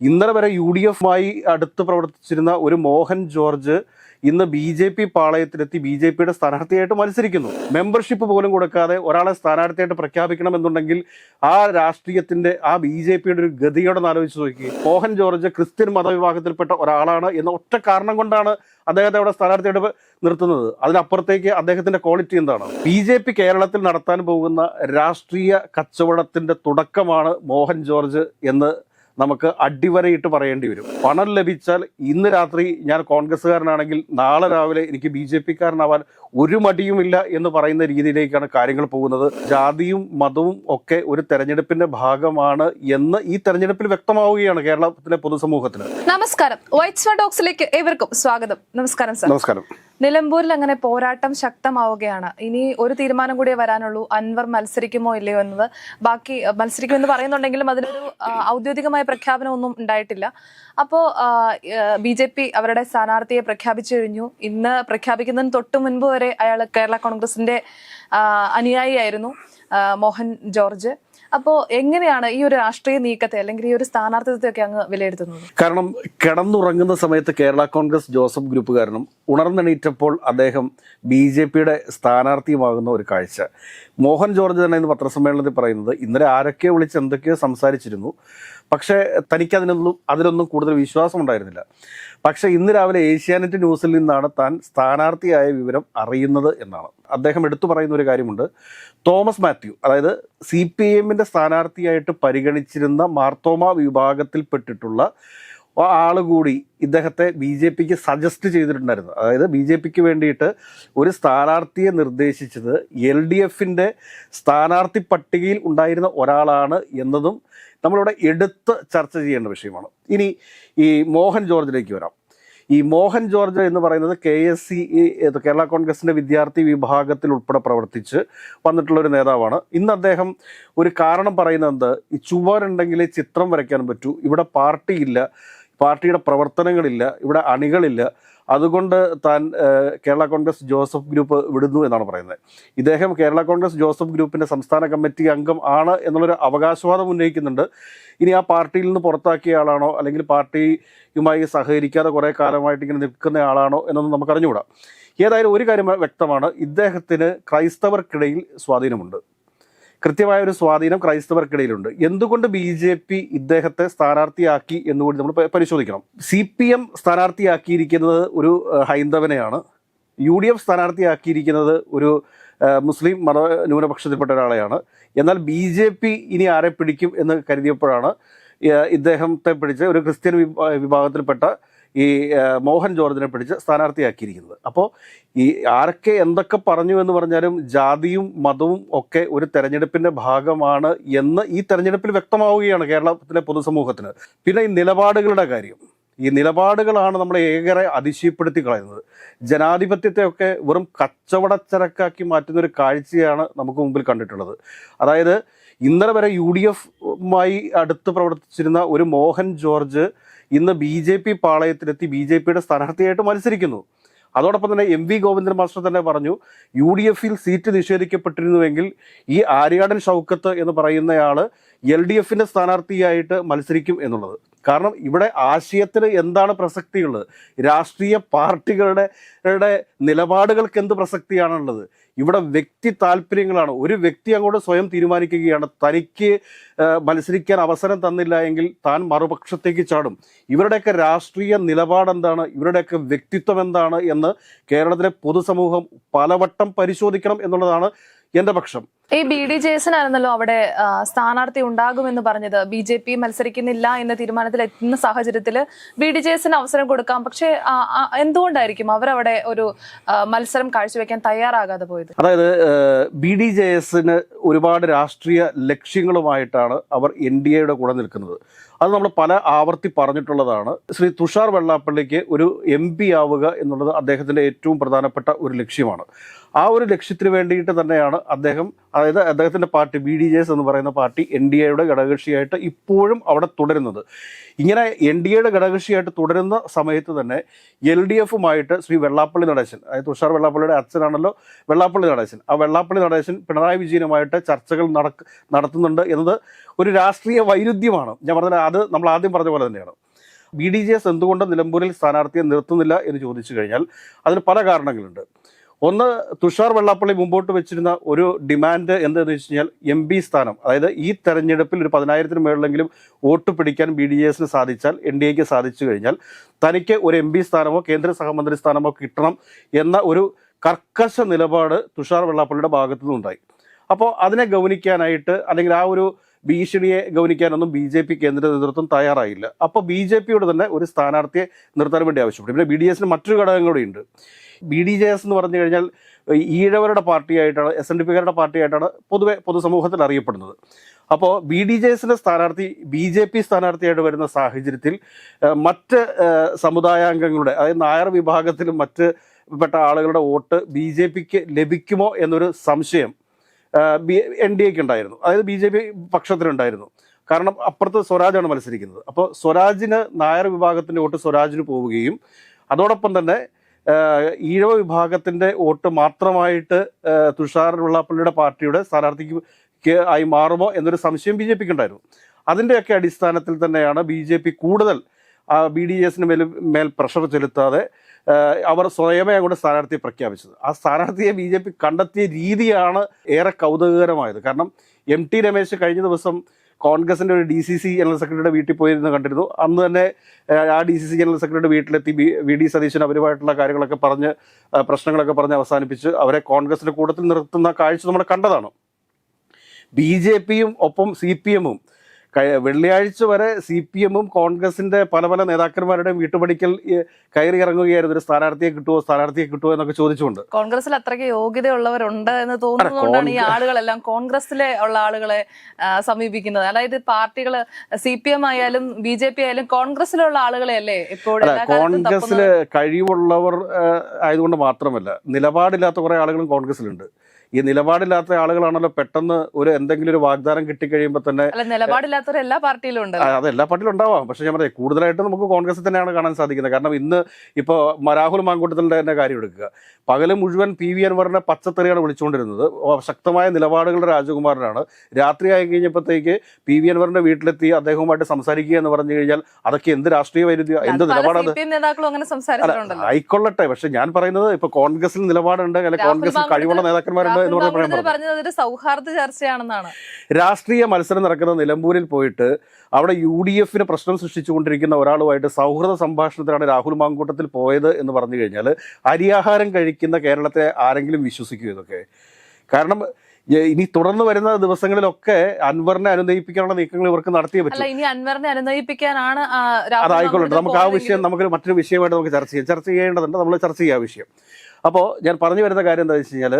ഇന്നലെ വരെ U D എഫുമായി അടുത്ത് പ്രവർത്തിച്ചിരുന്ന ഒരു മോഹൻ ജോർജ് ഇന്ന് ബി ജെ പി പാളയത്തിലെത്തി ബി ജെ പിയുടെ സ്ഥാനാർത്ഥിയായിട്ട് മത്സരിക്കുന്നു. മെമ്പർഷിപ്പ് പോലും കൊടുക്കാതെ ഒരാളെ സ്ഥാനാർത്ഥിയായിട്ട് പ്രഖ്യാപിക്കണമെന്നുണ്ടെങ്കിൽ ആ രാഷ്ട്രീയത്തിന്റെ ആ ബി ജെ പിയുടെ ഒരു ഗതിയോടെ ആലോചിച്ച് നോക്കി. മോഹൻ ജോർജ് ക്രിസ്ത്യൻ മതവിഭാഗത്തിൽപ്പെട്ട ഒരാളാണ് എന്ന ഒറ്റ കാരണം കൊണ്ടാണ് അദ്ദേഹത്തെ അവിടെ സ്ഥാനാർത്ഥിയായിട്ട് നിർത്തുന്നത്. അതിനപ്പുറത്തേക്ക് അദ്ദേഹത്തിന്റെ ക്വാളിറ്റി എന്താണ്? ബി ജെ പി കേരളത്തിൽ നടത്താൻ പോകുന്ന രാഷ്ട്രീയ കച്ചവടത്തിന്റെ തുടക്കമാണ് മോഹൻ ജോർജ് എന്ന് നമുക്ക് അടിവരയിട്ട് പറയേണ്ടി വരും. പണം ലഭിച്ചാൽ ഇന്ന് രാത്രി ഞാൻ കോൺഗ്രസ്സുകാരനാണെങ്കിൽ നാളെ രാവിലെ എനിക്ക് ബി ജെ പിക്കാരനാവാൻ ഒരു മടിയുമില്ല എന്ന് പറയുന്ന രീതിയിലേക്കാണ് കാര്യങ്ങൾ പോകുന്നത്. ജാതിയും മതവും ഒക്കെ ഒരു തെരഞ്ഞെടുപ്പിന്റെ ഭാഗമാണ് എന്ന് ഈ തെരഞ്ഞെടുപ്പിൽ വ്യക്തമാവുകയാണ് കേരളത്തിലെ പൊതുസമൂഹത്തിന്. നമസ്കാരം. വൈറ്റ് ഡോക്സിലേക്ക് ഏവർക്കും സ്വാഗതം. നമസ്കാരം സാർ. നമസ്കാരം. നിലമ്പൂരിൽ അങ്ങനെ പോരാട്ടം ശക്തമാവുകയാണ്. ഇനി ഒരു തീരുമാനം കൂടിയേ വരാനുള്ളൂ. അൻവർ മത്സരിക്കുമോ ഇല്ലയോ എന്നത്. ബാക്കി മത്സരിക്കുമെന്ന് പറയുന്നുണ്ടെങ്കിലും അതിനൊരു ഔദ്യോഗികമായ ഔദ്യോഗികമായ പ്രഖ്യാപനമൊന്നും ഉണ്ടായിട്ടില്ല. അപ്പോൾ ബി ജെ പി അവരുടെ സ്ഥാനാർത്ഥിയെ പ്രഖ്യാപിച്ചു കഴിഞ്ഞു. ഇന്ന് പ്രഖ്യാപിക്കുന്നതിന് തൊട്ട് മുൻപ് വരെ അയാൾ കേരള കോൺഗ്രസിന്റെ അനുയായിയായിരുന്നു മോഹൻ ജോർജ്. അപ്പോ എങ്ങനെയാണ് ഈ ഒരു രാഷ്ട്രീയ നീക്കത്തെ അല്ലെങ്കിൽ ഈ ഒരു സ്ഥാനാർത്ഥിത്വത്തെ അങ്ങ് വിലയിരുത്തുന്നത്? കാരണം കിടന്നുറങ്ങുന്ന സമയത്ത് കേരള കോൺഗ്രസ് ജോസഫ് ഗ്രൂപ്പുകാരനും ഉണർന്നെണീറ്റപ്പോൾ അദ്ദേഹം ബി ജെ പിയുടെ സ്ഥാനാർത്ഥിയുമാകുന്ന ഒരു കാഴ്ച. മോഹൻ ജോർജ് തന്നെ ഇന്ന് പത്രസമ്മേളനത്തിൽ പറയുന്നത് ഇന്നലെ ആരൊക്കെ വിളിച്ച് എന്തൊക്കെയോ സംസാരിച്ചിരുന്നു. പക്ഷേ തനിക്ക് അതിനൊന്നും അതിലൊന്നും കൂടുതൽ വിശ്വാസം ഉണ്ടായിരുന്നില്ല പക്ഷേ ഇന്ന് രാവിലെ ഏഷ്യാനെറ്റ് ന്യൂസിൽ നിന്നാണ് താൻ സ്ഥാനാർത്ഥിയായ വിവരം അറിയുന്നത് എന്നാണ്. അദ്ദേഹം എടുത്തു പറയുന്ന ഒരു കാര്യമുണ്ട്. തോമസ് മാത്യു അതായത് സി പി എമ്മിന്റെ സ്ഥാനാർത്ഥിയായിട്ട് പരിഗണിച്ചിരുന്ന മാർത്തോമ വിഭാഗത്തിൽപ്പെട്ടിട്ടുള്ള ആൾ കൂടി ഇദ്ദേഹത്തെ ബി ജെ പിക്ക് സജസ്റ്റ് ചെയ്തിട്ടുണ്ടായിരുന്നു. അതായത് ബി ജെ പിക്ക് വേണ്ടിയിട്ട് ഒരു സ്ഥാനാർത്ഥിയെ നിർദ്ദേശിച്ചത് എൽ ഡി എഫിന്റെ സ്ഥാനാർത്ഥി പട്ടികയിൽ ഉണ്ടായിരുന്ന ഒരാളാണ് എന്നതും നമ്മളിവിടെ എടുത്ത് ചർച്ച ചെയ്യേണ്ട വിഷയമാണ്. ഇനി ഈ മോഹൻ ജോർജിലേക്ക് വരാം. ഈ മോഹൻ ജോർജ് എന്ന് പറയുന്നത് കെ എസ് സി കേരള കോൺഗ്രസിന്റെ വിദ്യാർത്ഥി വിഭാഗത്തിൽ ഉൾപ്പെടെ പ്രവർത്തിച്ച് വന്നിട്ടുള്ള ഒരു നേതാവാണ്. ഇന്ന് അദ്ദേഹം ഒരു കാരണം പറയുന്നത് ഈ ചുവരുണ്ടെങ്കിലേ ചിത്രം വരയ്ക്കാൻ പറ്റൂ. ഇവിടെ പാർട്ടിയില്ല പാർട്ടിയുടെ പ്രവർത്തനങ്ങളില്ല ഇവിടെ അണികളില്ല. അതുകൊണ്ട് താൻ കേരള കോൺഗ്രസ് ജോസഫ് ഗ്രൂപ്പ് വിടുന്നു എന്നാണ് പറയുന്നത്. ഇദ്ദേഹം കേരള കോൺഗ്രസ് ജോസഫ് ഗ്രൂപ്പിന്റെ സംസ്ഥാന കമ്മിറ്റി അംഗം ആണ് എന്നുള്ളൊരു അവകാശവാദം ഉന്നയിക്കുന്നുണ്ട്. ഇനി ആ പാർട്ടിയിൽ നിന്ന് പുറത്താക്കിയ ആളാണോ അല്ലെങ്കിൽ പാർട്ടിയുമായി സഹകരിക്കാതെ കുറേ കാലമായിട്ട് ഇങ്ങനെ നിൽക്കുന്ന ആളാണോ എന്നൊന്നും നമുക്ക് അറിഞ്ഞുകൂടാ ഏതായാലും ഒരു കാര്യം വ്യക്തമാണ് ഇദ്ദേഹത്തിന് ക്രൈസ്തവർക്കിടയിൽ സ്വാധീനമുണ്ട്. കൃത്യമായ ഒരു സ്വാധീനം ക്രൈസ്തവർക്കിടയിലുണ്ട്. എന്തുകൊണ്ട് ബി ജെ പി ഇദ്ദേഹത്തെ സ്ഥാനാർത്ഥിയാക്കി എന്നുകൂടി നമ്മൾ പരിശോധിക്കണം. സി പി എം സ്ഥാനാർത്ഥിയാക്കിയിരിക്കുന്നത് ഒരു ഹൈന്ദവനെയാണ്. യു ഡി എഫ് സ്ഥാനാർത്ഥിയാക്കിയിരിക്കുന്നത് ഒരു മുസ്ലിം മത ന്യൂനപക്ഷത്തിൽപ്പെട്ട ഒരാളെയാണ്. എന്നാൽ ബി ജെ പി ഇനി ആരെ പിടിക്കും എന്ന് കരുതിയപ്പോഴാണ് ഇദ്ദേഹത്തെ പിടിച്ച് ഒരു ക്രിസ്ത്യൻ വിഭാ- വിഭാഗത്തിൽപ്പെട്ട ഈ മോഹൻ ജോർജിനെ പിടിച്ച് സ്ഥാനാർത്ഥിയാക്കിയിരിക്കുന്നത്. അപ്പോൾ ഈ ആരൊക്കെ എന്തൊക്കെ പറഞ്ഞു എന്ന് പറഞ്ഞാലും ജാതിയും മതവും ഒക്കെ ഒരു തെരഞ്ഞെടുപ്പിന്റെ ഭാഗമാണ് എന്ന് ഈ തെരഞ്ഞെടുപ്പിൽ വ്യക്തമാവുകയാണ് കേരളത്തിലെ പൊതുസമൂഹത്തിന്. പിന്നെ ഈ നിലപാടുകളുടെ കാര്യം. ഈ നിലപാടുകളാണ് നമ്മളെ ഏറെ അതിശയപ്പെടുത്തി കളയുന്നത്. ജനാധിപത്യത്തെയൊക്കെ വെറും കച്ചവടച്ചരക്കാക്കി മാറ്റുന്ന ഒരു കാഴ്ചയാണ് നമുക്ക് മുമ്പിൽ കണ്ടിട്ടുള്ളത്. അതായത് ഇന്നലെ വരെ യു ഡി എഫുമായി അടുത്ത് പ്രവർത്തിച്ചിരുന്ന ഒരു മോഹൻ ജോർജ് ഇന്ന് ബി ജെ പി പാളയത്തിലെത്തി ബി ജെ പിയുടെ സ്ഥാനാർത്ഥിയായിട്ട് മത്സരിക്കുന്നു. അതോടൊപ്പം തന്നെ എം വി ഗോവിന്ദൻ മാസ്റ്റർ തന്നെ പറഞ്ഞു യു ഡി എഫിൽ സീറ്റ് നിഷേധിക്കപ്പെട്ടിരുന്നുവെങ്കിൽ ഈ ആര്യാടൻ ഷൗക്കത്ത് എന്ന് പറയുന്നയാൾ എൽ ഡി എഫിന്റെ സ്ഥാനാർത്ഥിയായിട്ട് മത്സരിക്കും എന്നുള്ളത്. കാരണം ഇവിടെ ആശയത്തിന് എന്താണ് പ്രസക്തിയുള്ളത്? രാഷ്ട്രീയ പാർട്ടികളുടെ നിലപാടുകൾക്ക് എന്ത് പ്രസക്തിയാണുള്ളത്? ഇവിടെ വ്യക്തി താല്പര്യങ്ങളാണ്. ഒരു വ്യക്തി അങ്ങോട്ട് സ്വയം തീരുമാനിക്കുകയാണ്. തനിക്ക് മത്സരിക്കാൻ അവസരം തന്നില്ല എങ്കിൽ താൻ മറുപക്ഷത്തേക്ക് ചാടും. ഇവരുടെയൊക്കെ രാഷ്ട്രീയ നിലപാട് എന്താണ്? ഇവരുടെയൊക്കെ വ്യക്തിത്വം എന്താണ് എന്ന് കേരളത്തിലെ പൊതുസമൂഹം പലവട്ടം പരിശോധിക്കണം എന്നുള്ളതാണ് എന്റെ പക്ഷം? ഈ ബി ഡി ജെ എസിനായിരുന്നല്ലോ അവിടെ സ്ഥാനാർത്ഥി ഉണ്ടാകുമെന്ന് പറഞ്ഞത്. ബി ജെ പി മത്സരിക്കുന്നില്ല എന്ന തീരുമാനത്തിൽ എത്തുന്ന സാഹചര്യത്തിൽ ബി ഡി ജെ എസിന് അവസരം കൊടുക്കാം. പക്ഷേ എന്തുകൊണ്ടായിരിക്കും അവരവിടെ ഒരു മത്സരം കാഴ്ചവെക്കാൻ തയ്യാറാകാതെ പോയത്? അതായത് ബി ഡി ജെ എസിന് ഒരുപാട് രാഷ്ട്രീയ ലക്ഷ്യങ്ങളുമായിട്ടാണ് അവർ എൻ ഡി എയുടെ കൂടെ നിൽക്കുന്നത്. അത് നമ്മൾ പല ആവർത്തി പറഞ്ഞിട്ടുള്ളതാണ്. ശ്രീ തുഷാർ വെള്ളാപ്പള്ളിക്ക് ഒരു എം പി ആവുക എന്നുള്ളത് അദ്ദേഹത്തിന്റെ ഏറ്റവും പ്രധാനപ്പെട്ട ഒരു ലക്ഷ്യമാണ്. ആ ഒരു ലക്ഷ്യത്തിന് വേണ്ടിയിട്ട് തന്നെയാണ് അദ്ദേഹം അതായത് അദ്ദേഹത്തിന്റെ party B D J S എന്ന് പറയുന്ന പാർട്ടി എൻ ഡി എയുടെ ഘടകകക്ഷിയായിട്ട് ഇപ്പോഴും അവിടെ തുടരുന്നത്. ഇങ്ങനെ എൻ ഡി എയുടെ ഘടകകക്ഷിയായിട്ട് തുടരുന്ന സമയത്ത് തന്നെ എൽ ഡി എഫുമായിട്ട് ശ്രീ വെള്ളാപ്പള്ളി നടേശൻ അതായത് തുഷാർ വെള്ളാപ്പള്ളിയുടെ അച്ഛനാണല്ലോ വെള്ളാപ്പള്ളി നടേശൻ. ആ വെള്ളാപ്പള്ളി നടേശൻ പിണറായി വിജയനുമായിട്ട് ചർച്ചകൾ നടക്ക നടത്തുന്നുണ്ട് എന്നത് ഒരു രാഷ്ട്രീയ വൈരുദ്ധ്യമാണ്. ഞാൻ പറഞ്ഞ അത് നമ്മൾ ആദ്യം പറഞ്ഞ പോലെ തന്നെയാണ്. ബി ഡി ജെ എസ് എന്തുകൊണ്ട് നിലമ്പൂരിൽ സ്ഥാനാർത്ഥിയെ നിർത്തുന്നില്ല എന്ന് ചോദിച്ചു കഴിഞ്ഞാൽ അതിന് പല കാരണങ്ങളുണ്ട്. ഒന്ന് തുഷാർ വെള്ളാപ്പള്ളി മുമ്പോട്ട് വെച്ചിരുന്ന ഒരു ഡിമാൻഡ് എന്താണെന്ന് വെച്ച് കഴിഞ്ഞാൽ എം പി സ്ഥാനം അതായത് ഈ തെരഞ്ഞെടുപ്പിൽ ഒരു പതിനായിരത്തിന് മേളിലെങ്കിലും വോട്ട് പിടിക്കാൻ ബി ഡി എസിന് സാധിച്ചാൽ എൻ ഡി എക്ക് സാധിച്ചു കഴിഞ്ഞാൽ തനിക്ക് ഒരു എം പി സ്ഥാനമോ കേന്ദ്ര സഹമന്ത്രി സ്ഥാനമോ കിട്ടണം എന്ന ഒരു കർക്കശ നിലപാട് തുഷാർ വെള്ളാപ്പള്ളിയുടെ ഭാഗത്തു നിന്നുണ്ടായി. അപ്പോൾ അതിനെ ഗൗനിക്കാനായിട്ട് അല്ലെങ്കിൽ ആ ഒരു ഭീഷണിയെ ഗൗനിക്കാനൊന്നും ബി ജെ പി കേന്ദ്ര നേതൃത്വം തയ്യാറായില്ല. അപ്പോൾ ബി ജെ പിയോട് തന്നെ ഒരു സ്ഥാനാർത്ഥിയെ നിർത്താൻ വേണ്ടി ആവശ്യപ്പെട്ടു. പിന്നെ ബി ഡി എസിന് മറ്റൊരു ഘടകം കൂടിയുണ്ട് ബി ഡി ജെ എസ് എന്ന് പറഞ്ഞു കഴിഞ്ഞാൽ ഈഴവരുടെ പാർട്ടിയായിട്ടാണ് എസ് എൻ ഡി പിക്കാരുടെ പാർട്ടിയായിട്ടാണ് പൊതുവെ പൊതുസമൂഹത്തിൽ അറിയപ്പെടുന്നത്. അപ്പോൾ ബി ഡി ജെ എസിന്റെ സ്ഥാനാർത്ഥി ബി ജെ പി സ്ഥാനാർത്ഥിയായിട്ട് വരുന്ന സാഹചര്യത്തിൽ മറ്റ് സമുദായാംഗങ്ങളുടെ അതായത് നായർ വിഭാഗത്തിലും മറ്റ് പെട്ട ആളുകളുടെ വോട്ട് ബി ജെ പിക്ക് ലഭിക്കുമോ എന്നൊരു സംശയം എൻ ഡി എക്ക് ഉണ്ടായിരുന്നു. അതായത് ബി ജെ പി പക്ഷത്തിനുണ്ടായിരുന്നു കാരണം അപ്പുറത്ത് സ്വരാജാണ് മത്സരിക്കുന്നത്. അപ്പോൾ സ്വരാജിന് നായർ വിഭാഗത്തിന്റെ വോട്ട് സ്വരാജിന് പോവുകയും അതോടൊപ്പം തന്നെ ഈഴവ വിഭാഗത്തിന്റെ വോട്ട് മാത്രമായിട്ട് തുഷാർ വെള്ളാപ്പള്ളിയുടെ പാർട്ടിയുടെ സ്ഥാനാർത്ഥിക്ക് ആയി മാറുമോ എന്നൊരു സംശയം ബി ജെ പിക്ക് ഉണ്ടായിരുന്നു. അതിന്റെയൊക്കെ അടിസ്ഥാനത്തിൽ തന്നെയാണ് ബി ജെ പി കൂടുതൽ ബി ഡി എസിന് മേൽ മേൽ പ്രഷർ ചെലുത്താതെ അവർ സ്വയമേ അങ്ങോട്ട് സ്ഥാനാർത്ഥിയെ പ്രഖ്യാപിച്ചത്. ആ സ്ഥാനാർത്ഥിയെ ബി ജെ പി കണ്ടെത്തിയ രീതിയാണ് ഏറെ കൗതുകകരമായത്. കാരണം എം ടി രമേശ് കഴിഞ്ഞ ദിവസം കോൺഗ്രസിന്റെ ഒരു ഡി സി സി ജനറൽ സെക്രട്ടറിയുടെ വീട്ടിൽ പോയിരുന്നു കണ്ടിരുന്നു. അന്ന് തന്നെ ആ ഡി സി സി ജനറൽ സെക്രട്ടറിയുടെ വീട്ടിലെത്തി ബി വി ഡി സതീശൻ അവരുമായിട്ടുള്ള കാര്യങ്ങളൊക്കെ പറഞ്ഞ് പ്രശ്നങ്ങളൊക്കെ പറഞ്ഞ് അവസാനിപ്പിച്ച് അവരെ കോൺഗ്രസിന്റെ കൂട്ടത്തിൽ നിർത്തുന്ന കാഴ്ച നമ്മൾ കണ്ടതാണ്. ബി ജെ പിയും ഒപ്പം സി പി എമ്മും വെള്ളിയാഴ്ച വരെ സി പി എമ്മും കോൺഗ്രസിന്റെ പല പല നേതാക്കന്മാരുടെയും വീട്ടുപടിക്കൽ കയറി ഇറങ്ങുകയായിരുന്നു. ഒരു സ്ഥാനാർത്ഥിയെ കിട്ടുമോ സ്ഥാനാർത്ഥിയെ കിട്ടുമോ എന്നൊക്കെ ചോദിച്ചുകൊണ്ട്. കോൺഗ്രസിൽ അത്രയ്ക്ക് യോഗ്യതയുള്ളവരുണ്ട് എന്ന് തോന്നുന്നതുകൊണ്ടാണ് ഈ ആളുകളെല്ലാം കോൺഗ്രസിലെ ഉള്ള ആളുകളെ സമീപിക്കുന്നത്. അതായത് പാർട്ടികൾ സി പി എം ആയാലും ബി ജെ പി ആയാലും കോൺഗ്രസിലുള്ള ആളുകളെ അല്ലേ ഇപ്പോഴും കോൺഗ്രസിൽ കഴിവുള്ളവർ ആയതുകൊണ്ട് മാത്രമല്ല നിലപാടില്ലാത്ത കുറെ ആളുകളും കോൺഗ്രസിലുണ്ട്. ഈ നിലപാടില്ലാത്ത ആളുകളാണല്ലോ പെട്ടെന്ന് ഒരു എന്തെങ്കിലും ഒരു വാഗ്ദാനം കിട്ടിക്കഴിയുമ്പോൾ തന്നെ നിലപാടില്ലാത്തവർ എല്ലാ പാർട്ടിയിലും ഉണ്ട് ആ, അത് എല്ലാ പാർട്ടിയിലും ഉണ്ടാവാം. പക്ഷെ ഞാൻ പറയാം കൂടുതലായിട്ട് നമുക്ക് കോൺഗ്രസ് തന്നെയാണ് കാണാൻ സാധിക്കുന്നത്. കാരണം ഇന്ന് ഇപ്പോൾ രാഹുൽ മാങ്കൂട്ടത്തിന്റെ തന്നെ കാര്യം എടുക്കുക. പകൽ മുഴുവൻ പി വി അൻവറിനെ പച്ചത്തെറിയാണ് വിളിച്ചുകൊണ്ടിരുന്നത്. ശക്തമായ നിലപാടുകളുടെ രാജകുമാരനാണ്. രാത്രി ആയി കഴിഞ്ഞപ്പോഴത്തേക്ക് പി വി അൻവറിന്റെ വീട്ടിലെത്തി അദ്ദേഹവുമായിട്ട് സംസാരിക്കുക എന്ന് പറഞ്ഞു കഴിഞ്ഞാൽ അതൊക്കെ എന്ത് രാഷ്ട്രീയ വൈരുദ്ധ്യ എന്ത് നിലപാടാണ് ആയിക്കൊള്ളട്ടെ. പക്ഷെ ഞാൻ പറയുന്നത് ഇപ്പൊ കോൺഗ്രസിൽ നിലപാടുണ്ട് അല്ലെങ്കിൽ കോൺഗ്രസ് കോൺഗ്രസിൽ കഴിവുള്ള നേതാക്കന്മാരുണ്ട് പറഞ്ഞത് അതൊരു സൗഹാർദ്ദ ചർച്ചയാണെന്നാണ്. രാഷ്ട്രീയ മത്സരം നടക്കുന്ന നിലമ്പൂരിൽ പോയിട്ട് അവിടെ യു ഡി എഫിന് പ്രശ്നം സൃഷ്ടിച്ചുകൊണ്ടിരിക്കുന്ന ഒരാളുമായിട്ട് സൗഹൃദ സംഭാഷണത്തിലാണ് രാഹുൽ മാങ്കൂട്ടത്തിൽ പോയത് എന്ന് പറഞ്ഞു കഴിഞ്ഞാൽ അരിയാഹാരം കഴിക്കുന്ന കേരളത്തെ ആരെങ്കിലും വിശ്വസിക്കൂ ഇതൊക്കെ? കാരണം ഇനി തുടർന്ന് വരുന്ന ദിവസങ്ങളിലൊക്കെ അൻവറിനെ അനുനയിപ്പിക്കാനുള്ള നീക്കങ്ങൾ ഇവർക്ക് നടത്തിയേ പറ്റും. ഇനി അൻവറിനെ അനുനയിപ്പിക്കാനാണ് രാഹുൽ അതായിക്കൊള്ളട്ടെ നമുക്ക് ആ വിഷയം നമുക്ക് മറ്റൊരു വിഷയമായിട്ട് നമുക്ക് ചർച്ച ചെയ്യാം. ചർച്ച ചെയ്യേണ്ടതുണ്ട്. നമ്മൾ ചർച്ച ചെയ്യാം വിഷയം. അപ്പോൾ ഞാൻ പറഞ്ഞു വരുന്ന കാര്യം എന്താ വെച്ച് കഴിഞ്ഞാൽ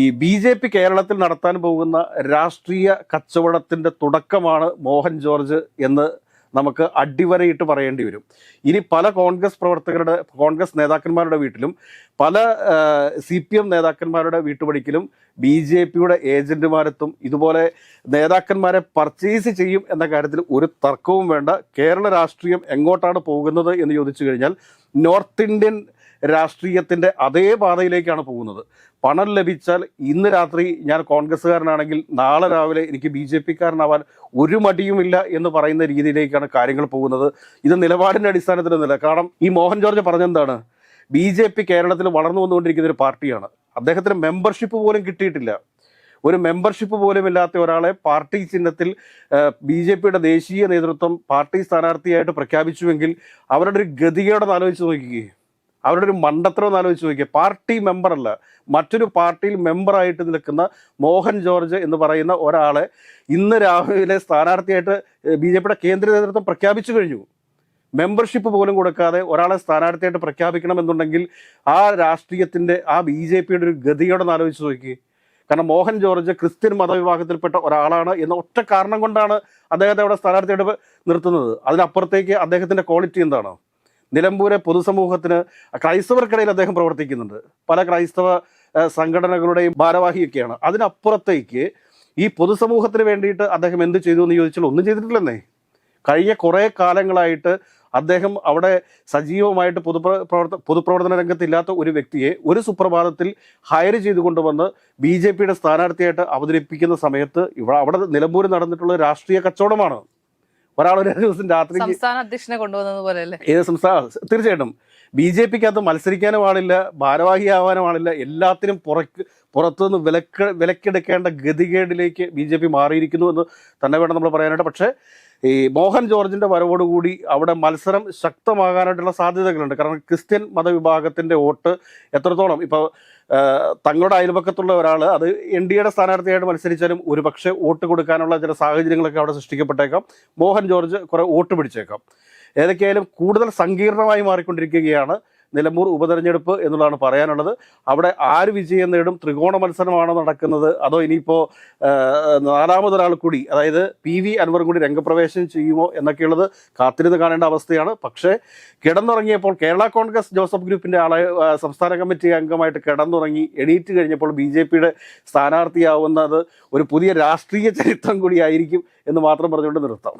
ഈ ബി ജെ പി കേരളത്തിൽ നടത്താൻ പോകുന്ന രാഷ്ട്രീയ കച്ചവടത്തിന്റെ തുടക്കമാണ് മോഹൻ ജോർജ് എന്ന് നമുക്ക് അടിവരയിട്ട് പറയേണ്ടി വരും. ഇനി പല കോൺഗ്രസ് പ്രവർത്തകരുടെ കോൺഗ്രസ് നേതാക്കന്മാരുടെ വീട്ടിലും പല സി പി എം നേതാക്കന്മാരുടെ വീട്ടുപടിക്കലും ബി ജെ പിയുടെ ഏജന്റുമാരെത്തും. ഇതുപോലെ നേതാക്കന്മാരെ പർച്ചേസ് ചെയ്യും എന്ന കാര്യത്തിൽ ഒരു തർക്കവും വേണ്ട. കേരള രാഷ്ട്രീയം എങ്ങോട്ടാണ് പോകുന്നത് എന്ന് ചോദിച്ചു കഴിഞ്ഞാൽ നോർത്ത് ഇന്ത്യൻ രാഷ്ട്രീയത്തിന്റെ അതേ പാതയിലേക്കാണ് പോകുന്നത്. പണം ലഭിച്ചാൽ ഇന്ന് രാത്രി ഞാൻ കോൺഗ്രസ്സുകാരനാണെങ്കിൽ നാളെ രാവിലെ എനിക്ക് ബി ജെ പിക്കാരനാവാൻ ഒരു മടിയുമില്ല എന്ന് പറയുന്ന രീതിയിലേക്കാണ് കാര്യങ്ങൾ പോകുന്നത്. ഇത് നിലപാടിന്റെ അടിസ്ഥാനത്തിലൊന്നുമില്ല കാരണം ഈ മോഹൻ ജോർജ് പറഞ്ഞെന്താണ്? ബി ജെ പി കേരളത്തിൽ വളർന്നു വന്നുകൊണ്ടിരിക്കുന്ന ഒരു പാർട്ടിയാണ്. അദ്ദേഹത്തിന് മെമ്പർഷിപ്പ് പോലും കിട്ടിയിട്ടില്ല. ഒരു മെമ്പർഷിപ്പ് പോലും ഇല്ലാത്ത ഒരാളെ പാർട്ടി ചിഹ്നത്തിൽ ബി ജെ പിയുടെ ദേശീയ നേതൃത്വം പാർട്ടി സ്ഥാനാർത്ഥിയായിട്ട് പ്രഖ്യാപിച്ചുവെങ്കിൽ അവരുടെ ഒരു ഗതികേടെന്ന് ആലോചിച്ച് നോക്കിക്കേ. അവരുടെ ഒരു മണ്ടത്തരം ഒന്ന് ആലോചിച്ച് നോക്കിയാൽ പാർട്ടി മെമ്പറല്ല മറ്റൊരു പാർട്ടിയിൽ മെമ്പറായിട്ട് നിൽക്കുന്ന മോഹൻ ജോർജ് എന്ന് പറയുന്ന ഒരാളെ ഇന്ന് രാവിലെ സ്ഥാനാർത്ഥിയായിട്ട് ബി ജെ പിയുടെ കേന്ദ്ര നേതൃത്വം പ്രഖ്യാപിച്ചു കഴിഞ്ഞു. മെമ്പർഷിപ്പ് പോലും കൊടുക്കാതെ ഒരാളെ സ്ഥാനാർത്ഥിയായിട്ട് പ്രഖ്യാപിക്കണമെന്നുണ്ടെങ്കിൽ ആ രാഷ്ട്രീയത്തിന്റെ ആ ബി ജെ പിയുടെ ഒരു ഗതിയോടെ ആലോചിച്ച് നോക്കി കാരണം മോഹൻ ജോർജ് ക്രിസ്ത്യൻ മതവിഭാഗത്തിൽപ്പെട്ട ഒരാളാണ് എന്ന ഒറ്റ കാരണം കൊണ്ടാണ് അദ്ദേഹത്തെ അവിടെ സ്ഥാനാർത്ഥിയായിട്ട് നിർത്തുന്നത്. അതിനപ്പുറത്തേക്ക് അദ്ദേഹത്തിന്റെ ക്വാളിറ്റി എന്താണ്? നിലമ്പൂരെ പൊതുസമൂഹത്തിന് ക്രൈസ്തവർക്കിടയിൽ അദ്ദേഹം പ്രവർത്തിക്കുന്നുണ്ട്. പല ക്രൈസ്തവ സംഘടനകളുടെയും ഭാരവാഹിയൊക്കെയാണ്. അതിനപ്പുറത്തേക്ക് ഈ പൊതുസമൂഹത്തിന് വേണ്ടിയിട്ട് അദ്ദേഹം എന്ത് ചെയ്തു എന്ന് ചോദിച്ചാൽ ഒന്നും ചെയ്തിട്ടില്ലെന്നേ. കഴിഞ്ഞ കുറേ കാലങ്ങളായിട്ട് അദ്ദേഹം അവിടെ സജീവമായിട്ട് പൊതുപ്ര പ്രവർത്ത പൊതുപ്രവർത്തന രംഗത്തില്ലാത്ത ഒരു വ്യക്തിയെ ഒരു സുപ്രഭാതത്തിൽ ഹയർ ചെയ്തുകൊണ്ടുവന്ന് ബി ജെ പിയുടെ സ്ഥാനാർത്ഥിയായിട്ട് അവതരിപ്പിക്കുന്ന സമയത്ത് ഇവിടെ അവിടെ നിലമ്പൂരിൽ നടന്നിട്ടുള്ള രാഷ്ട്രീയ കച്ചവടമാണ്. ഒരാൾ ഒരു ദിവസം രാത്രി സംസ്ഥാന അധ്യക്ഷനെ കൊണ്ടുവന്നത് പോലെ അല്ലേ ഏത് സംസ്ഥാന തീർച്ചയായിട്ടും. ബി ജെ പിക്ക് അത് മത്സരിക്കാനും ഭാരവാഹി ഭാരവാഹിയാവാനും ആളില്ല എല്ലാത്തിനും പുറക്ക് പുറത്തുനിന്ന് വിലക്ക് വിലക്കെടുക്കേണ്ട ഗതികേടിലേക്ക് ബി ജെ പി മാറിയിരിക്കുന്നു എന്ന് തന്നെ വേണം നമ്മൾ പറയാനായിട്ട്. പക്ഷേ ഈ മോഹൻ ജോർജിന്റെ വരവോടുകൂടി അവിടെ മത്സരം ശക്തമാകാനായിട്ടുള്ള സാധ്യതകളുണ്ട്. കാരണം ക്രിസ്ത്യൻ മതവിഭാഗത്തിന്റെ വോട്ട് എത്രത്തോളം? ഇപ്പോൾ തങ്ങളുടെ അയൽപക്കത്തുള്ള ഒരാൾ അത് എൻ ഡി എയുടെ സ്ഥാനാർത്ഥിയായിട്ട് മത്സരിച്ചാലും ഒരുപക്ഷെ വോട്ട് കൊടുക്കാനുള്ള ചില സാഹചര്യങ്ങളൊക്കെ അവിടെ സൃഷ്ടിക്കപ്പെട്ടേക്കാം. മോഹൻ ജോർജ് കുറെ വോട്ട് പിടിച്ചേക്കാം. ഏതൊക്കെയായാലും കൂടുതൽ സങ്കീർണമായി മാറിക്കൊണ്ടിരിക്കുകയാണ്. നിലമ്പൂർ ഉപതെരഞ്ഞെടുപ്പ് എന്നുള്ളതാണ് പറയാനുള്ളത്. അവിടെ ആര് വിജയം നേടും? ത്രികോണ മത്സരമാണോ നടക്കുന്നത്? അതോ ഇനിയിപ്പോൾ നാലാമതൊരാൾ കൂടി അതായത് പി വി അൻവറും കൂടി രംഗപ്രവേശനം ചെയ്യുമോ എന്നൊക്കെയുള്ളത് കാത്തിരുന്ന് കാണേണ്ട അവസ്ഥയാണ്. പക്ഷേ കിടന്നുറങ്ങിയപ്പോൾ കേരള കോൺഗ്രസ് ജോസഫ് ഗ്രൂപ്പിന്റെ ആളെ സംസ്ഥാന കമ്മിറ്റി അംഗമായിട്ട് കിടന്നുറങ്ങി എണീറ്റ് കഴിഞ്ഞപ്പോൾ ബി ജെ പിയുടെ സ്ഥാനാർത്ഥിയാവുന്നത് ഒരു പുതിയ രാഷ്ട്രീയ ചരിത്രം കൂടിയായിരിക്കും എന്ന് മാത്രം പറഞ്ഞുകൊണ്ട് നിർത്താം.